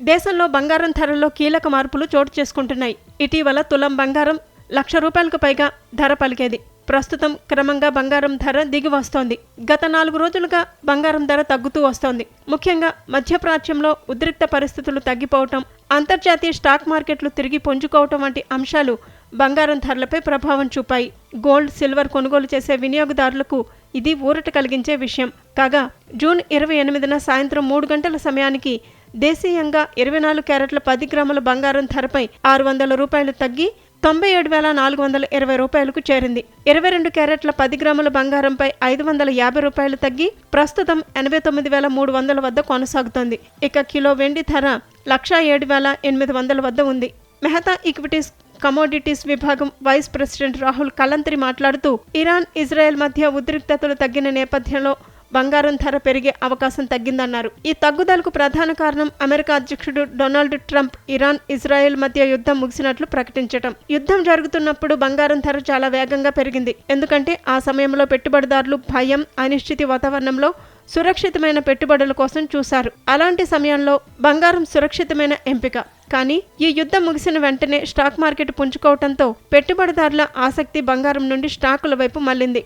దేశంలో బంగారం ధరల్లో కీలక మార్పులు చోటు చేసుకుంటున్నాయి. ఇటీవల తులం బంగారం లక్ష రూపాయలకు పైగా ధర పలికేది. ప్రస్తుతం క్రమంగా బంగారం ధర దిగి వస్తోంది. గత నాలుగు రోజులుగా బంగారం ధర తగ్గుతూ వస్తోంది. ముఖ్యంగా మధ్యప్రాచ్యంలో ఉద్రిక్త పరిస్థితులు తగ్గిపోవటం అంతర్జాతీయ స్టాక్ మార్కెట్లు తిరిగి పుంజుకోవటం వంటి అంశాలు బంగారం ధరలపై ప్రభావం చూపాయి. గోల్డ్ సిల్వర్ కొనుగోలు చేసే వినియోగదారులకు ఇది ఊరట కలిగించే విషయం. కాగా జూన్ ఇరవై ఎనిమిదిన సాయంత్రం మూడు గంటల సమయానికి దేశీయంగా ఇరవై నాలుగు క్యారెట్ల పది గ్రాముల బంగారం ధరపై ఆరు వందల రూపాయలు తగ్గి తొంభై ఏడు వేల నాలుగు వందల ఇరవై రూపాయలకు చేరింది. ఇరవై రెండు క్యారెట్ల పది గ్రాముల బంగారంపై ఐదు వందల యాభై రూపాయలు తగ్గి ప్రస్తుతం ఎనభై తొమ్మిది వేల మూడు వందల వద్ద కొనసాగుతోంది. ఇక కిలో వెండి ధర లక్షా ఏడు వేల ఎనిమిది వందల వద్ద ఉంది. మెహతా ఈక్విటీస్ కమోడిటీస్ విభాగం వైస్ ప్రెసిడెంట్ రాహుల్ కలంత్రి మాట్లాడుతూ ఇరాన్ ఇజ్రాయెల్ మధ్య ఉద్రిక్తతలు తగ్గిన నేపథ్యంలో బంగారం ధర పెరిగే అవకాశం తగ్గిందన్నారు. ఈ తగ్గుదలకు ప్రధాన కారణం అమెరికా అధ్యక్షుడు డొనాల్డ్ ట్రంప్ ఇరాన్ ఇజ్రాయెల్ మధ్య యుద్ధం ముగిసినట్లు ప్రకటించటం. యుద్ధం జరుగుతున్నప్పుడు బంగారం ధర చాలా వేగంగా పెరిగింది. ఎందుకంటే ఆ సమయంలో పెట్టుబడిదారులు భయం అనిశ్చితి వాతావరణంలో సురక్షితమైన పెట్టుబడుల కోసం చూశారు. అలాంటి సమయంలో బంగారం సురక్షితమైన ఎంపిక. కానీ ఈ యుద్ధం ముగిసిన వెంటనే స్టాక్ మార్కెట్ పుంజుకోవడంతో పెట్టుబడిదారుల ఆసక్తి బంగారం నుండి స్టాకుల వైపు మళ్ళింది